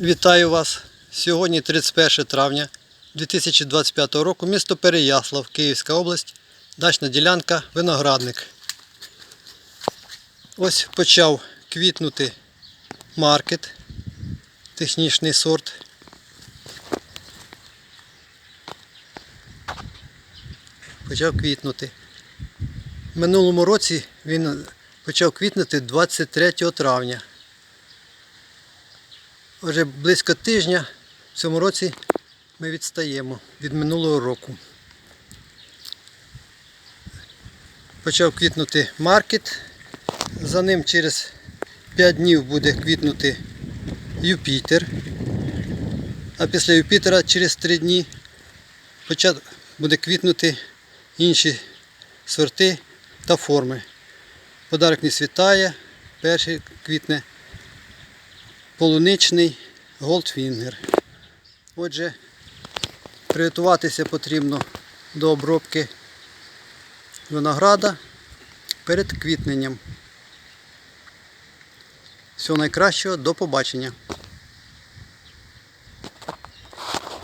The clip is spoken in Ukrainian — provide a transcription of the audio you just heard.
Вітаю вас! Сьогодні 31 травня 2025 року, місто Переяслав, Київська область, дачна ділянка, виноградник. Ось почав квітнути маркет, технічний сорт. Почав квітнути. В минулому році він почав квітнути 23 травня. Вже близько тижня в цьому році ми відстаємо від минулого року. Почав квітнути маркет. За ним через 5 днів буде квітнути Юпітер. А після Юпітера через 3 дні буде квітнути інші сорти та форми. Подарок не світає, перший квітне полуничний голдфінгер. Отже, приготуватися потрібно до обробки винограда перед квітненням. Всього найкращого, до побачення.